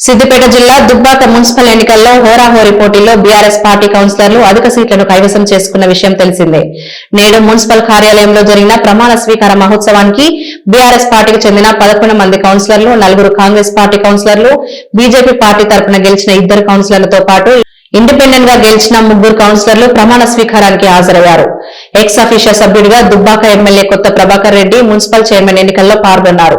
సిద్దిపేట జిల్లా దుబ్బాక మున్సిపల్ ఎన్నికల్లో హోరాహోరీ పోటీలో బీఆర్ఎస్ పార్టీ కౌన్సిలర్లు అధిక సీట్లను కైవసం చేసుకున్న విషయం తెలిసిందే. నేడు మున్సిపల్ కార్యాలయంలో జరిగిన ప్రమాణ స్వీకార మహోత్సవానికి బీఆర్ఎస్ పార్టీకి చెందిన పదకొండు మంది కౌన్సిలర్లు నలుగురు కాంగ్రెస్ పార్టీ కౌన్సిలర్లు బీజేపీ పార్టీ తరపున గెలిచిన ఇద్దరు కౌన్సిలర్లతో పాటు ఇండిపెండెంట్గా గెలిచిన ముగ్గురు కౌన్సిలర్లు ప్రమాణ స్వీకారానికి హాజరయ్యారు. ఎక్స్ అఫీషియల్ సభ్యుడిగా దుబ్బాక ఎమ్మెల్యే కొత్త ప్రభాకర్ రెడ్డి మున్సిపల్ చైర్మన్ ఎన్నికల్లో పాల్గొన్నారు.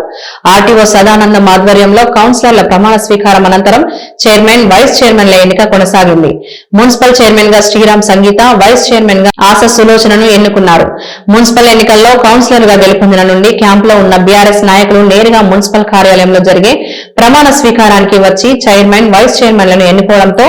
ఆర్టీఓ సదానందం ఆధ్వర్యంలో కౌన్సిలర్ల ప్రమాణ స్వీకారం అనంతరం చైర్మన్ వైస్ చైర్మన్ల ఎన్నిక కొనసాగింది. మున్సిపల్ చైర్మన్గా శ్రీరామ్ సంగీత వైస్ చైర్మన్గా ఆశ సులోచనను ఎన్నుకున్నారు. మున్సిపల్ ఎన్నికల్లో కౌన్సిలర్గా గెలుపొందిన నుండి క్యాంపులో ఉన్న బీఆర్ఎస్ నాయకులు నేరుగా మున్సిపల్ కార్యాలయంలో జరిగే ప్రమాణ స్వీకారానికి వచ్చి చైర్మన్ వైస్ చైర్మన్లను ఎన్నుకోవడంతో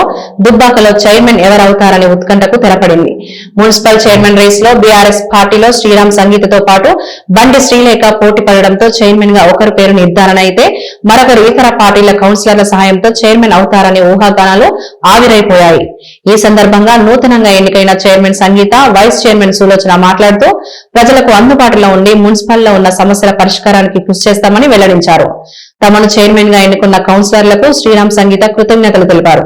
దుబ్బాకలో చైర్మన్ ఎవరవుతారనే ఉత్కంఠకు తెరపడింది. మున్సిపల్ చైర్మన్ రేస్లో బీఆర్ఎస్ పార్టీలో శ్రీరామ్ సంగీతతో పాటు బండి శ్రీలేఖ పోటీ పడడంతో చైర్మన్గా ఒకరి పేరు నిర్ధారణ అయితే మరొకరు ఇతర పార్టీల కౌన్సిలర్ల సహాయంతో చైర్మన్ అవుతారనే ఊహాగానాలు ఆవిరైపోయాయి. ఈ సందర్భంగా నూతనంగా ఎన్నికైన chairman Sangeeta vice chairman Sulochana మాట్లాడుతూ ప్రజలకు అందుబాటులో ఉండి మున్సిపల్లో ఉన్న సమస్యల పరిష్కారానికి కృషి చేస్తామని వెల్లడించారు. తమను చైర్మన్గా ఎన్నుకున్న కౌన్సిలర్లకు శ్రీరామ్ సంగీత కృతజ్ఞతలు తెలిపారు.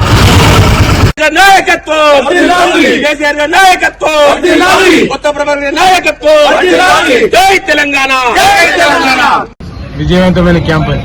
ఇవ్వాలి నాయకత్వం కేసీఆర్ గారి నాయకత్వం కొత్త ప్రభాకర్ గారి నాయకత్వం జై తెలంగాణ విజయవంతమైన క్యాంపెయిన్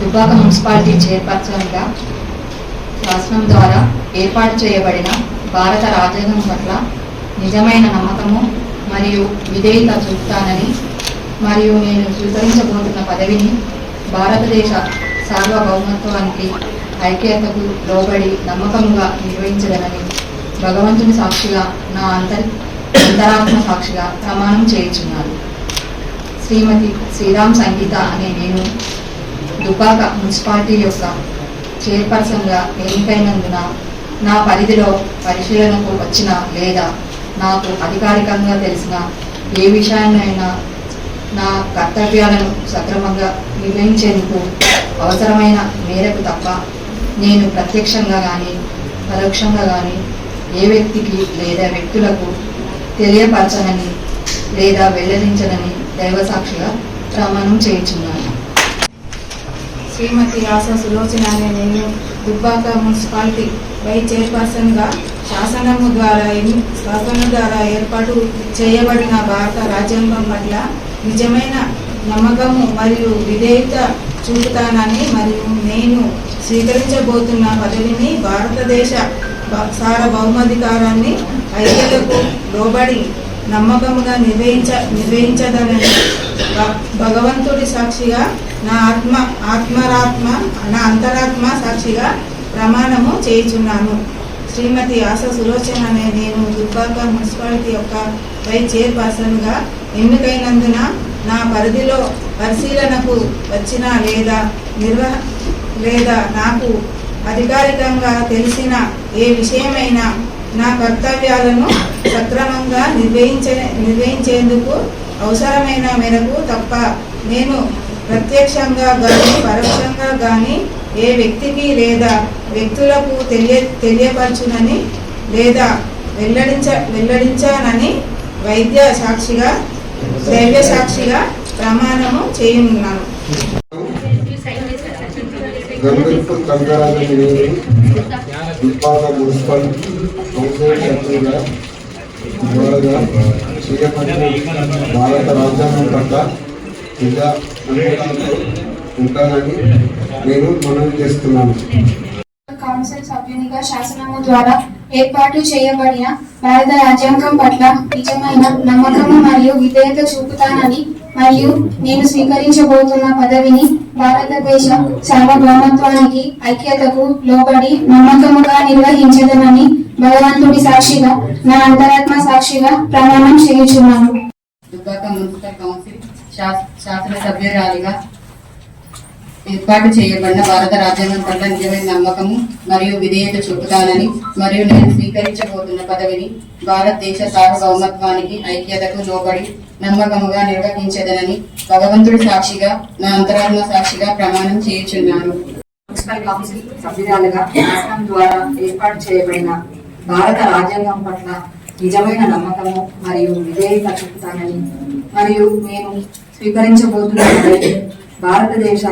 దుబ్బాక మున్సిపాలిటీ చైర్పర్సన్గా శాసనం ద్వారా ఏర్పాటు చేయబడిన భారత రాజ్యాంగం పట్ల నిజమైన నమ్మకము మరియు విధేయత చూపుతానని మరియు నేను స్వీకరించబోతున్న పదవిని భారతదేశ సార్వభౌమత్వానికి ఐక్యతకు లోబడి నమ్మకంగా నిర్వహించగలని భగవంతుని సాక్షిగా నా అంతర్ అంతరాత్మ సాక్షిగా ప్రమాణం చేయించున్నాను. శ్రీమతి శ్రీరామ్ సంగీత అనే నేను దుబాక మున్సిపాలిటీ యొక్క చైర్పర్సన్గా ఎన్నికైనందున నా పరిధిలో పరిశీలనకు వచ్చిన లేదా నాకు అధికారికంగా తెలిసిన ఏ విషయాన్నైనా నా కర్తవ్యాలను సక్రమంగా నిర్వహించేందుకు అవసరమైన మేరకు తప్ప నేను ప్రత్యక్షంగా కానీ పరోక్షంగా కానీ ఏ వ్యక్తికి లేదా వ్యక్తులకు తెలియపరచనని లేదా వెల్లడించనని దైవ సాక్షిగా ప్రమాణం చేయించున్నాను. శ్రీమతి రాస సులోచన అనే నేను దుబ్బాక మున్సిపాలిటీ వైస్ చైర్పర్సన్గా శాసనము ద్వారా శాసనం ద్వారా ఏర్పాటు చేయబడిన భారత రాజ్యాంగం పట్ల నిజమైన నమ్మకము మరియు విధేయత చూపుతానని మరియు నేను స్వీకరించబోతున్న పదవిని భారతదేశ భ- సార్వభౌమాధికారాన్ని ఐక్యతకు లోబడి నమ్మకముగా నిర్వహించ నిర్వహించదనని భ- భగవంతుడి సాక్షిగా నా ఆత్మ ఆత్మరాత్మ నా అంతరాత్మ సాక్షిగా ప్రమాణము చేయుచున్నాను. శ్రీమతి ఆశ సులోచన అనే నేను దుబ్బాక మున్సిపాలిటీ యొక్క వైస్ చైర్పర్సన్గా ఎన్నికైనందున నా పరిధిలో పరిశీలనకు వచ్చిన లేదా నిర్వహ లేదా నాకు అధికారికంగా తెలిసిన ఏ విషయమైనా నా కర్తవ్యాలను సక్రమంగా నిర్వహించే నిర్వహించేందుకు అవసరమైన మేరకు తప్ప నేను ప్రత్యక్షంగా గాని పరోక్షంగా గాని ఏ వ్యక్తికి లేదా వ్యక్తులకు తెలియ తెలియపరచునని లేదా వెల్లడించ వెల్లడించానని వైద్య సాక్షిగా దైవ సాక్షిగా ప్రమాణము చేయనున్నాను. మున్సిపల్ భారత రాజ్యాంగం పట్ల ప్రజా నమ్మకాలతో ఉంటానని నేను మనవి చేస్తున్నాను. కౌన్సిల్ సభ్యునిగా శాసనము ద్వారా ఏర్పాటు చేయబడిన భారత రాజ్యాంగం పట్ల నిజమైన నమ్మకము మరియు విధేయత చూపుతానని మరియు నేను స్వీకరించబోతున్న పదవిని భారతదేశ సార్వభౌమత్వానికి ఐక్యతకు లోబడి నమ్మకముగా నిర్వహించదనని భగవంతుడి సాక్షిగా నా అంతరాత్మ సాక్షిగా ప్రమాణం చేయుచున్నాను శాసనసభ్యురాలిగా ఏర్పాటు చేయబడిన భారత రాజ్యాంగం పట్ల నిజమైన నమ్మకము మరియు విధేయత చూపుతానని మరియు నేను స్వీకరించబోతున్న పదవిని భారతదేశ సార్వభౌమత్వానికి ఐక్యతకు లోబడి నమ్మకముగా నిర్వహించదనని భగవంతుడి సాక్షిగా నా అంతరాత్మ సాక్షిగా ప్రమాణం చేయుచున్నాను. మున్సిపల్ కౌన్సిల్ సభ్యురాలుగా శాసనం ద్వారా ఏర్పాటు చేయబడిన భారత రాజ్యాంగం పట్ల నిజమైన నమ్మకము మరియు విధేయత చూపుతానని మరియు నేను స్వీకరించబోతున్న భారతదేశ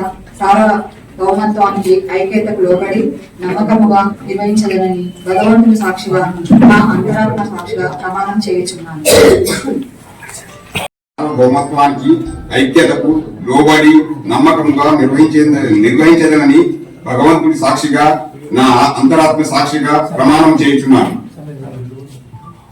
సార్వభౌమత్వానికి ఐక్యతకు లోబడి నమ్మకముగా నిర్వహించదనని భగవంతుని సాక్షిగా నా అంతరాత్మ సాక్షిగా ప్రమాణం చేయుచున్నాను. సార్వభౌమత్వానికి ఐక్యతకు లోబడి నమ్మకంగా నిర్వహించే నిర్వహించదనని భగవంతుని సాక్షిగా నా అంతరాత్మ సాక్షిగా ప్రమాణం చేయుచున్నాను.